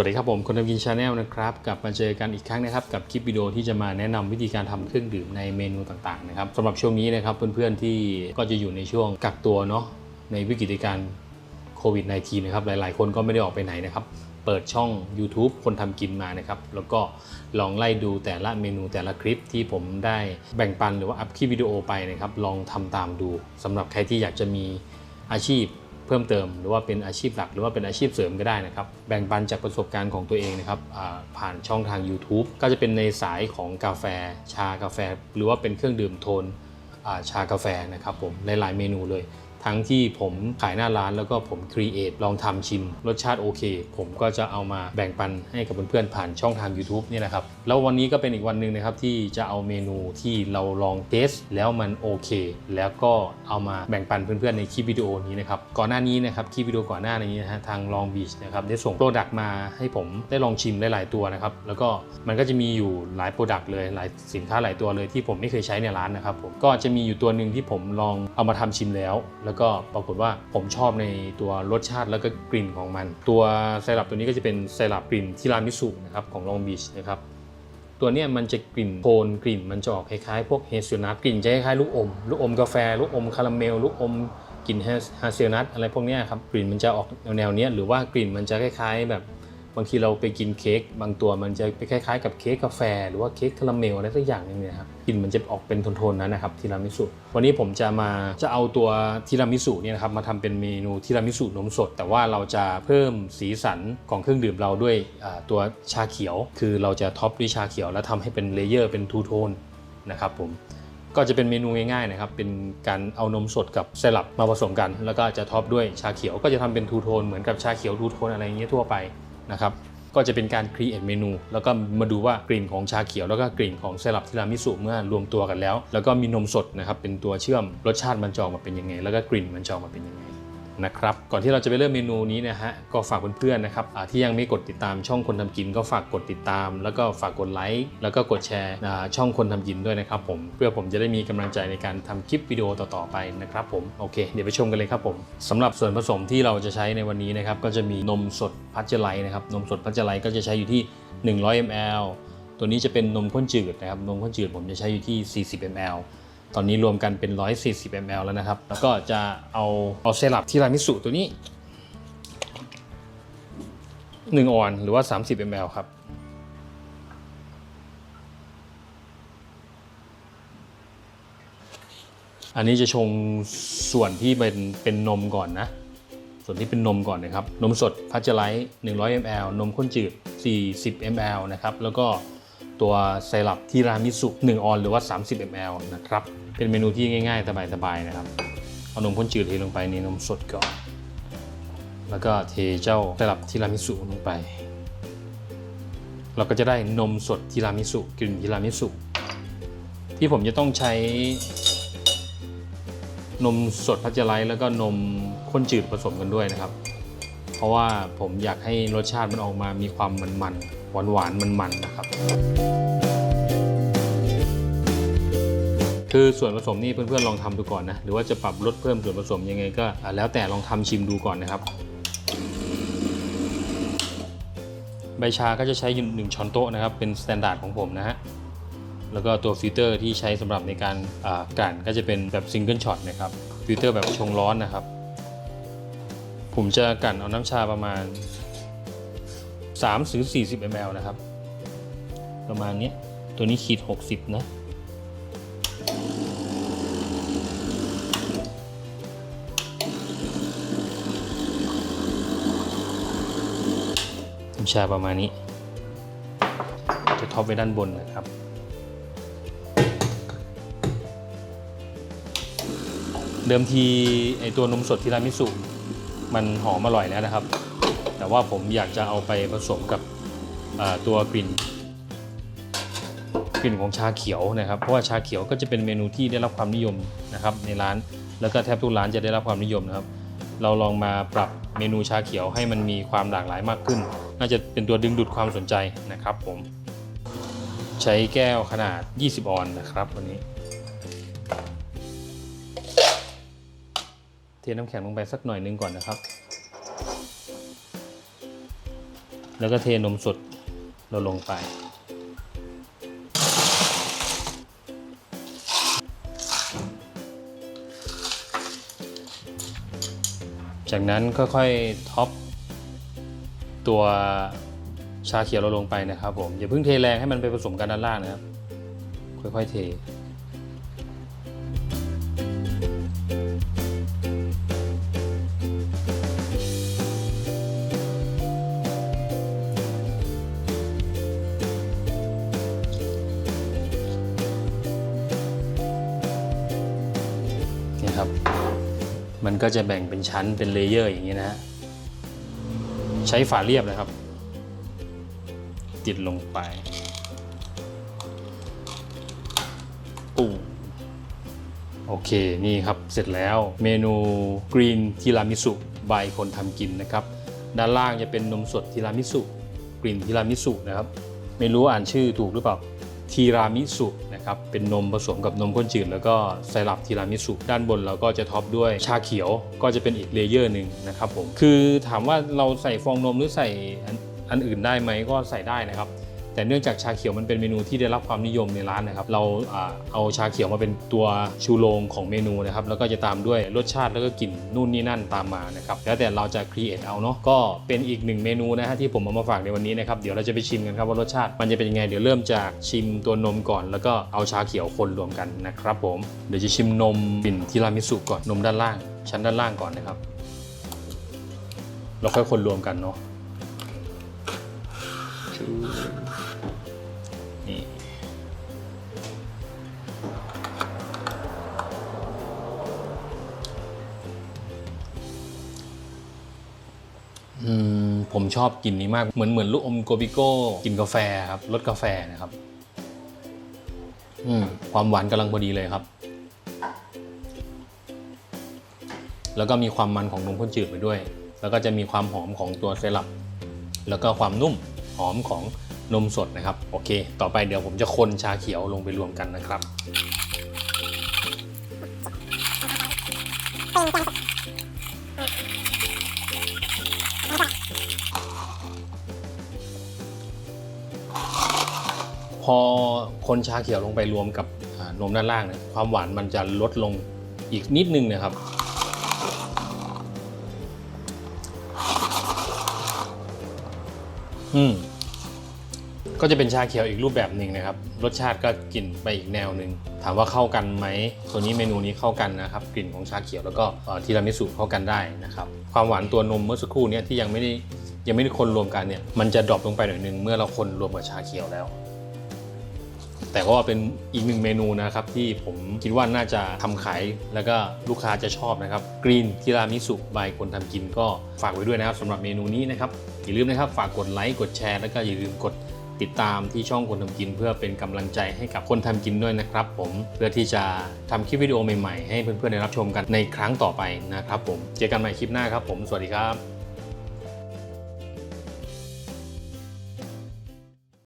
วัสดีครับผมคนทำกินชาแนลนะครับกลับมาเจอกันอีกครั้งนะครับกับคลิปวิดีโอที่จะมาแนะนำวิธีการทำเครื่องดื่มในเมนูต่างๆนะครับสำหรับช่วงนี้นะครับเพื่อนๆที่ก็จะอยู่ในช่วงกักตัวเนาะในวิกฤตการณ์โควิด -19 นะครับหลายๆ คนก็ไม่ได้ออกไปไหนนะครับเปิดช่อง YouTube คนทำกินมานะครับแล้วก็ลองไล่ดูแต่ละเมนูแต่ละคลิปที่ผมได้แบ่งปันหรือว่าอัพคลิปวิดีโอไปนะครับลองทำตามดูสำหรับใครที่อยากจะมีอาชีพ เพิ่มเติม หรือว่าเป็นอาชีพหลัก หรือว่าเป็นอาชีพเสริมก็ได้นะครับ แบ่งปันจากประสบการณ์ของตัวเองนะครับผ่านช่องทาง YouTube ก็จะเป็นในสายของกาแฟ ชากาแฟ หรือว่าเป็นเครื่องดื่มโทนชากาแฟนะครับผมหลายๆเมนูเลย ทั้งที่ผมขายหน้าร้านแล้วก็ผมครีเอทลองทำชิม รสชาติโอเค ผมก็จะเอามาแบ่งปันให้กับเพื่อนๆผ่านช่องทาง YouTube นี่นะครับ แล้ววันนี้ก็เป็นอีกวันหนึ่งนะครับที่จะเอาเมนูที่เราลองเทสแล้วมันโอเค แล้วก็เอามาแบ่งปันเพื่อนๆในคลิปวิดีโอนี้นะครับ ก่อนหน้านี้นะครับคลิปวิดีโอก่อนหน้านี้นะฮะทาง Long Beach นะครับได้ส่งโปรดักต์มาให้ผมได้ลองชิมหลายๆตัวนะครับแล้วก็มันก็จะมีอยู่หลายโปรดักต์เลยหลายสินค้าหลายตัวเลยที่ผมไม่เคยใช้ในร้านนะครับผมก็จะมีอยู่ตัวหนึ่งที่ผมลองเอามาทำชิมแล้วแล้วก็ปรากฏว่าผมชอบในตัวรสชาติแล้วก็กลิ่นของมัน ตัวไซรัปตัวนี้ก็จะเป็นไซรัปกลิ่นทิรามิสุนะครับของ Long Beach นะครับตัวนี้มันจะกลิ่นโทนกลิ่นมันจะออกคล้ายๆ พวกเฮเซลนัทกลิ่นจะคล้ายๆลูกอมลูกอมกาแฟลูกอมคาราเมลลูกอมกลิ่นเฮเซลนัทอะไรพวกนี้ครับกลิ่นมันจะออกแนวๆนี้หรือว่ากลิ่นมันจะคล้ายๆแบบ บางทีเราไปกินเค้กบางตัวมันจะไปคล้ายๆกับเค้กกาแฟ หรือว่าเค้กคาราเมลอะไรสักอย่างหนึงเนี่ยครับกลิ่นมันจะออกเป็นโทนๆนั้นนะครับทีรามิสุวันนี้ผมจะมาจะเอาตัวทีรามิสุเนี่ยนะครับมาทำเป็นเมนูทีรามิสุนมสด แต่ว่าเราจะเพิ่มสีสันของเครื่องดื่มเราด้วยตัวชาเขียว คือเราจะท็อปด้วยชาเขียว แล้วทำให้เป็นเลเยอร์เป็นทูโทนนะครับผมก็จะเป็นเมนูง่ายๆนะครับ เป็นการเอานมสดกับไซรัปมาผสมกัน แล้วก็จะท็อปด้วยชาเขียว ก็จะทำเป็นทูโทนเหมือนกับชาเขียวทูโทนอะไรอย่างเงี้ยทั่วไป นะครับก็จะเป็นการครีเอทเมนู แล้วก็มาดูว่ากลิ่นของชาเขียวแล้วก็กลิ่นของไซรัปทีรามิสุเมื่อรวมตัวกันแล้ว แล้วก็มีนมสดนะครับเป็นตัวเชื่อมรสชาติมันจะออกมาเป็นยังไง แล้วก็กลิ่นมันจะออกมาเป็นยังไง นะครับก่อนที่เราจะไปเริ่มเมนูนี้นะฮะก็ฝากเพื่อนๆนะครับที่ยังไม่กดติดตามช่องคนทำกิน ก็ฝากกดติดตาม แล้วก็ฝากกดไลค์แล้วก็กดแชร์ช่องคนทำกินด้วยนะครับผมเพื่อผมจะได้มีกำลังใจในการทำคลิปวิดีโอต่อๆไปนะครับผมโอเคเดี๋ยวไปชมกันเลยครับผมสำหรับส่วนผสมที่เราจะใช้ในวันนี้นะครับก็จะมีนมสดพัชเจอไลนะครับนมสดพัชเจอไลก็จะใช้อยู่ที่ 100 ml ตัวนี้จะเป็นนมข้นจืดนะครับนมข้นจืดผมจะใช้อยู่ที่ 40 ml ตอนนี้รวมกันเป็น 140 ml แล้วนะครับ แล้วก็จะเอาเอาเซรัปที่รามิสุตัวนี้ 1 ออนหรือว่า 30 ml ครับอันนี้จะชงส่วนที่เป็นเป็นนมก่อนนะ ส่วนที่เป็นนมก่อนนะครับ นมสดพัชเจอร์ไลท์100 ml นมข้นจืด 40 ml นะครับ แล้วก็ ตัวไซรัปทีรามิสุ1ออนหรือว่า 30 ml นะครับ เป็นเมนูที่ง่ายๆ สบายๆ นะครับ เอานมข้นจืดเทลงไปในนมสดก่อน แล้วก็เทเจ้าไซรัปทีรามิสุลงไป เราก็จะได้นมสดทีรามิสุกลิ่นทีรามิสุที่ผมจะต้องใช้นมสดพัชรไลท์แล้วก็นมข้นจืดผสมกันด้วยนะครับ เพราะว่าผมอยากให้รสชาติมันออกมามีความมันๆ หวานๆมันๆนะครับ คือส่วนผสมนี่เพื่อนๆลองทำดูก่อนนะ หรือว่าจะปรับลดเพิ่มส่วนผสมยังไงก็อะแล้วแต่ลองทำชิมดูก่อนนะครับ ใบชาก็จะใช้หนึ่งช้อนโต๊ะนะครับ เป็นสแตนดาร์ดของผมนะฮะแล้วก็ตัวฟิลเตอร์ที่ใช้สำหรับในการอ่ากลั่นก็จะเป็นแบบซิงเกิลช็อตนะครับฟิลเตอร์แบบชงร้อนนะครับ ผมจะกลั่นเอาน้ำชาประมาณ 3ถึง40 ml นะครับ ประมาณนี้ตัวนี้ขีด 60 นะน้ำชาประมาณนี้ จะท็อปไว้ด้านบนนะครับเดิมทีไอตัวนมสดทีรามิสุ มันหอมอร่อยแล้วนะครับ แต่ว่าผมอยากจะเอาไปผสมกับตัวกลิ่นกลิ่นของชาเขียวนะครับ เพราะว่าชาเขียวก็จะเป็นเมนูที่ได้รับความนิยมนะครับในร้าน แล้วก็แทบทุกร้านจะได้รับความนิยมนะครับ เราลองมาปรับเมนูชาเขียวให้มันมีความหลากหลายมากขึ้น น่าจะเป็นตัวดึงดูดความสนใจนะครับ ผม ใช้แก้วขนาด 20 ออนนะครับวันนี้ เทน้ำแข็งลงไปสักหน่อยนึงก่อนนะครับ แล้วก็เทนมสดเราลงไป จากนั้นค่อยๆท็อปตัวชาเขียวเราลงไปนะครับผมอย่าเพิ่งเทแรงให้มันไปผสมกันด้านล่างนะครับ ค่อยๆเท มันก็จะแบ่งเป็นชั้นเป็นเลเยอร์อย่างนี้นะฮะใช้ฝาเรียบนะครับ ติดลงไปปูโอเค นี่ครับ เสร็จแล้วเมนูกรีนทีรามิสุบายคนทำกินนะครับ ด้านล่างจะเป็นนมสดทีรามิสุกรีนทีรามิสุนะครับ ไม่รู้อ่านชื่อถูกหรือเปล่า ทีรามิสุนะครับเป็นนมผสมกับนมข้นจืดแล้วก็ไซรัปทีรามิสุด้านบนเราก็จะท็อปด้วยชาเขียวก็จะเป็นอีกเลเยอร์หนึ่งนะครับผมคือถามว่าเราใส่ฟองนมหรือใส่อันอันอื่นได้ไหมก็ใส่ได้นะครับ แต่เนื่องจากชาเขียวมันเป็นเมนูที่ได้รับความนิยมในร้านนะครับ เราเอาชาเขียวมาเป็นตัวชูโรงของเมนูนะครับ แล้วก็จะตามด้วยรสชาติแล้วก็กลิ่นนู่นนี่นั่นตามมานะครับ แล้วแต่เราจะครีเอทเอาเนาะ ก็เป็นอีกหนึ่งเมนูนะฮะที่ผมเอามาฝากในวันนี้นะครับ เดี๋ยวเราจะไปชิมกันครับว่ารสชาติมันจะเป็นยังไง เดี๋ยวเริ่มจากชิมตัวนมก่อน แล้วก็เอาชาเขียวคนรวมกันนะครับ ผม เดี๋ยวจะชิมนมกลิ่นทีรามิสุก่อน นมด้านล่าง ชั้นด้านล่างก่อนนะครับ เราค่อยคนรวมกันเนาะ ผมชอบกลิ่นนี้มาก เหมือนเหมือนลูกอมโกบิโก้กลิ่นกาแฟครับรสกาแฟนะครับอืมความหวานกำลังพอดีเลยครับ แล้วก็มีความมันของนมข้นจืดไปด้วย แล้วก็จะมีความหอมของตัวเซรัปแล้วก็ความนุ่มหอมของนมสดนะครับ โอเค ต่อไปเดี๋ยวผมจะคนชาเขียวลงไปรวมกันนะครับ อคนชาเขียวลงไปรวมกับนมด้านล่างเนี่ยความหวานมันจะลดลงอีกนิดนึงนะครับ อืมก็จะเป็นชาเขียวอีกรูปแบบหนึ่งนะครับ รสชาติก็กลิ่นไปอีกแนวหนึ่งถามว่าเข้ากันไหมตัวนี้เมนูนี้เข้ากันนะครับ กลิ่นของชาเขียวแล้วก็ทีรามิสุเข้ากันได้นะครับ ความหวานตัวนมเมื่อสักครู่นี้ที่ยังไม่ได้ยังไม่ได้คนรวมกันเนี่ยมันจะดรอปลงไปหน่อยนึงเมื่อเราคนรวมกับชาเขียวแล้ว แต่ก็เป็นอีกหนึ่งเมนูนะครับที่ผมคิดว่าน่าจะทำขายแล้วก็ลูกค้าจะชอบนะครับกรีนทีรามิสุบายคนทำกินก็ฝากไว้ด้วยนะครับสำหรับเมนูนี้นะครับอย่าลืมนะครับฝากกดไลค์กดแชร์แล้วก็อย่าลืมกดติดตามที่ช่องคนทำกิน เพื่อเป็นกำลังใจให้กับคนทำกินด้วยนะครับ ผมเพื่อที่จะทำคลิปวิดีโอใหม่ๆ ให้เพื่อนๆได้รับชมกันในครั้งต่อไปนะครับผมเจอกันใหม่คลิปหน้าครับผมสวัสดีครับ